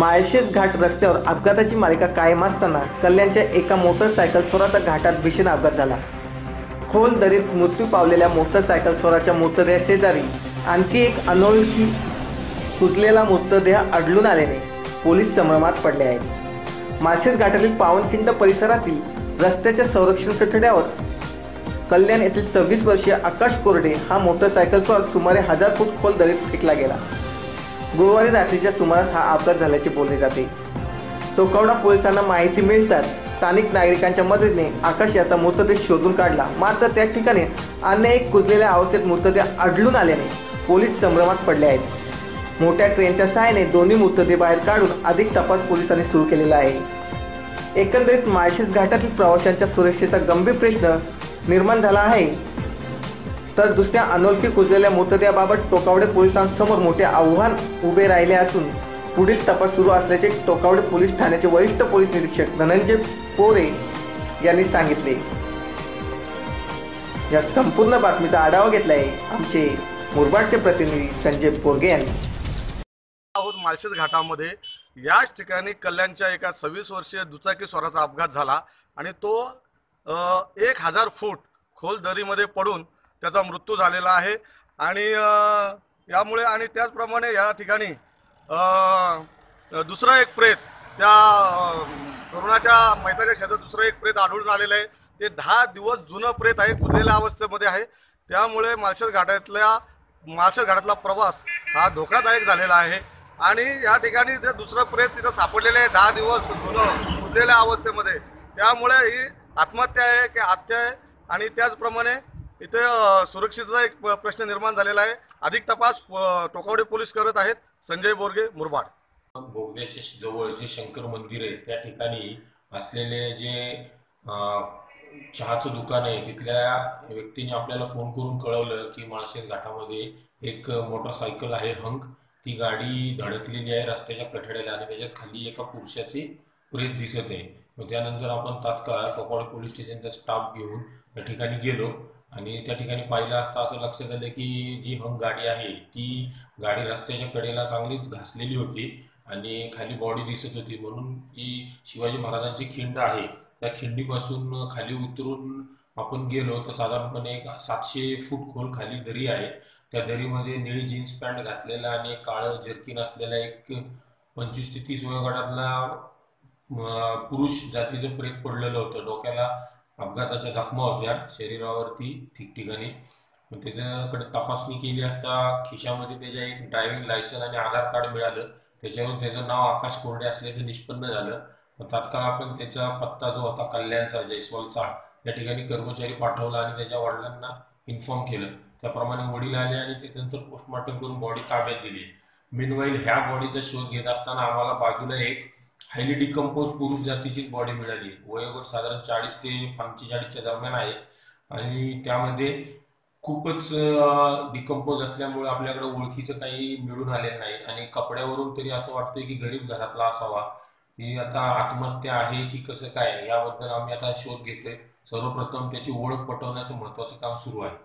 माळशेज घाट रस्त्यावर अपघाताची मालिका कायम असताना कल्याणच्या एका मोटरसायकल स्वराचा घाटात भीषण अपघात झाला. खोल दरीत मृत्यू पावलेल्या मोटरसायकल स्वराच्या मृतदेह शेजारी आणखी एक अनोळखी कुजलेला मृतदेह अडलून आल्याने पोलीस संभ्रमात पडले आहेत. माळशेज घाटातील पावनखिंड परिसरातील रस्त्याच्या संरक्षण कठड्यावर कल्याण येथील सव्वीस वर्षीय आकाश कोरडे हा मोटरसायकलस्वार सुमारे हजार फूट खोल दरीत फेकला गेला. गुरुवारी रात्रीच्या सुमारास हा अपघात झाल्याचे बोलले जाते. टोकावडा पोलिसांना माहिती मिळताच स्थानिक नागरिकांच्या मदतीने आकाश याचा मृतदेह शोधून काढला. मात्र त्या ठिकाणी अन्य एक कुजलेल्या अवस्थेत मृतदेह आढळून आल्याने पोलीस संभ्रमात पडले आहेत. मोठ्या क्रेनच्या सहाय्याने दोन्ही मृतदेह बाहेर काढून अधिक तपास पोलिसांनी सुरू केलेला आहे. एकंदरीत माळशेज घाटातील प्रवाशांच्या सुरक्षेचा गंभीर प्रश्न निर्माण झाला आहे. तर दुसऱ्या अनोळखी कुजलेल्या मृतदेहाबाबत टोकावडे पोलिसांसमोर मोठे आव्हान उभे राहिले असून पुढील तपास सुरू असल्याचे टोकावडे पोलीस ठाण्याचे वरिष्ठ पोलीस निरीक्षक धनंजय पोरे यांनी सांगितले. या संपूर्ण बातमीचा आढावा घेतलाय आमचे मुरबाडचे प्रतिनिधी संजय बोरगे यांनी. आहोत माळशेज घाटामध्ये. याच ठिकाणी कल्याणच्या एका सव्वीस वर्षीय दुचाकी स्वराचा अपघात झाला आणि तो एक हजार फूट खोल दरीमध्ये पडून त्याचा मृत्यू झालेला आहे. आणि यामुळे आणि त्याचप्रमाणे या ठिकाणी दुसरं एक प्रेत त्या तरुणाच्या मैताच्या शेतात दुसरं एक प्रेत आढळून आलेलं आहे. ते दहा दिवस जुनं प्रेत आहे कुजलेल्या अवस्थेमध्ये आहे. त्यामुळे माळशेज घाटातल्या माळशेज घाटातला प्रवास हा धोकादायक झालेला आहे. आणि या ठिकाणी जे दुसरं प्रेत तिथं सापडलेलं आहे दहा दिवस जुनं कुजलेल्या अवस्थेमध्ये. त्यामुळे ही आत्महत्या आहे की हत्या आहे? आणि त्याचप्रमाणे इथे सुरक्षेचा एक प्रश्न निर्माण झालेला आहे. अधिक तपास टोकावडे पोलीस करत आहेत. संजय बोरगे मुरबाड. बोगद्याच्या जवळ जे शंकर मंदिर आहे त्या ठिकाणी असलेले जे चहाचं दुकान आहे तिथल्या व्यक्तीने आपल्याला फोन करून कळवलं की माळशेज घाटामध्ये एक मोटरसायकल आहे हंक. ती गाडी धडकलेली आहे रस्त्याच्या कठड्याला आणि त्याच्यात खाली एका पुरुषाची प्रेत दिसत आहे. मग त्यानंतर आपण तात्काळ कोकवाड पोलीस स्टेशनचा स्टाफ घेऊन त्या ठिकाणी गेलो. आणि त्या ठिकाणी पाहिलं असता असं लक्षात आलं की जी हम गाडी आहे ती गाडी रस्त्याच्या कडेला चांगलीच घासलेली होती आणि खाली बॉडी दिसत होती. म्हणून ती शिवाजी महाराजांची खिंड आहे त्या खिंडीपासून खाली उतरून आपण गेलो तर साधारणपणे एक सातशे फूट खोल खाली दरी आहे. त्या दरीमध्ये निळी जीन्स पॅन्ट घातलेला आणि काळं जर्किन असलेला एक पंचवीस ते तीस वयोगटातला पुरुष जातीचं प्रेत पडलेलं होतं. डोक्याला अपघाताच्या जखमा होत्या. शरीरावरती ठिकठिकाणी. मग त्याच्याकडे तपासणी केली असता खिशामध्ये त्याच्या एक ड्रायव्हिंग लायसन आणि आधार कार्ड मिळालं. त्याच्यावरून त्याचं नाव आकाश कोरडे असल्याचं निष्पन्न झालं. मग तात्काळ आपण त्याचा पत्ता जो होता कल्याणचा जयस्वालचा या ठिकाणी कर्मचारी पाठवला आणि त्याच्या वडिलांना इन्फॉर्म केलं. त्याप्रमाणे वडील आले आणि त्यानंतर पोस्टमॉर्टम करून बॉडी ताब्यात दिली. मिनवाईल ह्या बॉडीचा शोध घेत असताना आम्हाला बाजूला एक हायली डिकम्पोज पुरुष जातीचीच बॉडी मिळाली. वयोगट साधारण चाळीस ते पंचेचाळीसच्या दरम्यान आहे. आणि त्यामध्ये खूपच डिकम्पोज असल्यामुळे आपल्याकडे ओळखीचं काही मिळून आलेलं नाही. आणि कपड्यावरून तरी असं वाटतंय की गरीब घरातला असावा. ही आता आत्महत्या आहे की कसं काय? याबद्दल आम्ही आता शोध घेतोय. सर्वप्रथम त्याची ओळख पटवण्याचं महत्वाचं काम सुरू आहे.